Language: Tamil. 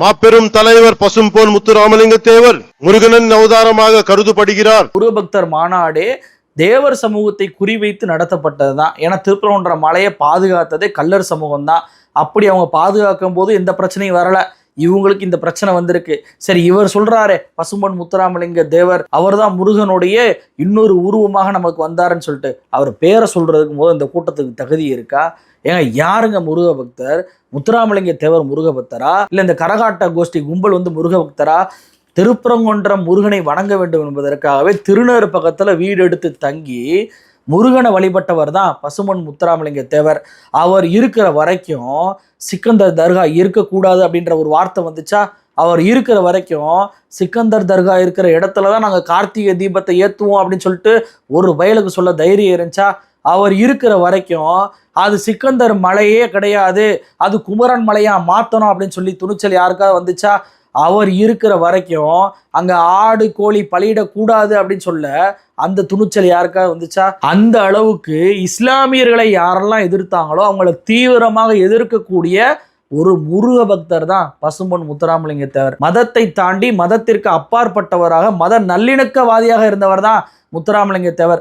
மாபெரும் தலைவர் பசும்பொன் முத்துராமலிங்க தேவர் முருகனின் அவதாரமாக கருதப்படுகிறார். குருபக்தர் மாநாடே தேவர் சமூகத்தை குறிவைத்து நடத்தப்பட்டது தான் ஏன்னா திருப்பரங்குன்ற மலையை பாதுகாத்ததே கல்லர் சமூகம் தான் அப்படி அவங்க பாதுகாக்கும் போது எந்த பிரச்சனையும் வரல. இவங்களுக்கு இந்த பிரச்சனை வந்திருக்கு. சரி இவர் சொல்றாரு பசும்பன் முத்துராமலிங்க தேவர் அவர் தான் முருகனுடைய இன்னொரு உருவமாக நமக்கு வந்தாருன்னு சொல்லிட்டு அவர் பேரை சொல்றதுக்கு போது இந்த கூட்டத்துக்கு தகுதி இருக்கா? ஏங்க யாருங்க முருக பக்தர்? முத்துராமலிங்க தேவர் முருக பக்தரா? இல்லை இந்த கரகாட்ட கோஷ்டி கும்பல் வந்து முருக பக்தரா? திருப்பரங்குன்றம் முருகனை வணங்க வேண்டும் என்பதற்காகவே திருநேறு பக்கத்தில் வீடு எடுத்து தங்கி முருகனை வழிபட்டவர் தான் பசுமன் முத்துராமலிங்க தேவர். அவர் இருக்கிற வரைக்கும் சிக்கந்தர் தர்கா இருக்கக்கூடாது அப்படின்ற ஒரு வார்த்தை வந்துச்சா? அவர் இருக்கிற வரைக்கும் சிக்கந்தர் தர்கா இருக்கிற இடத்துல தான் நாங்கள் கார்த்திகை தீபத்தை ஏற்றுவோம் அப்படின்னு சொல்லிட்டு ஒரு வயலுக்கு சொல்ல தைரியம் இருந்துச்சா? அவர் இருக்கிற வரைக்கும் அது சிக்கந்தர் மலையே கிடையாது. அது குமரன் மலையாக மாற்றணும் அப்படின்னு சொல்லி துணிச்சல் யாருக்காவது வந்துச்சா? அவர் இருக்கிற வரைக்கும் அங்கே ஆடு கோழி பலியிடக்கூடாது அப்படின்னு சொல்ல அந்த துணிச்சல் யாருக்காவது வந்துச்சா? அந்த அளவுக்கு இஸ்லாமியர்களை யாரெல்லாம் எதிர்த்தாங்களோ அவங்கள தீவிரமாக எதிர்க்கக்கூடிய ஒரு முருக பக்தர் தான் பசும்பொன் முத்துராமலிங்க தேவர் மதத்தை தாண்டி மதத்திற்கு அப்பாற்பட்டவராக மத நல்லிணக்கவாதியாக இருந்தவர் தான் முத்துராமலிங்க தேவர்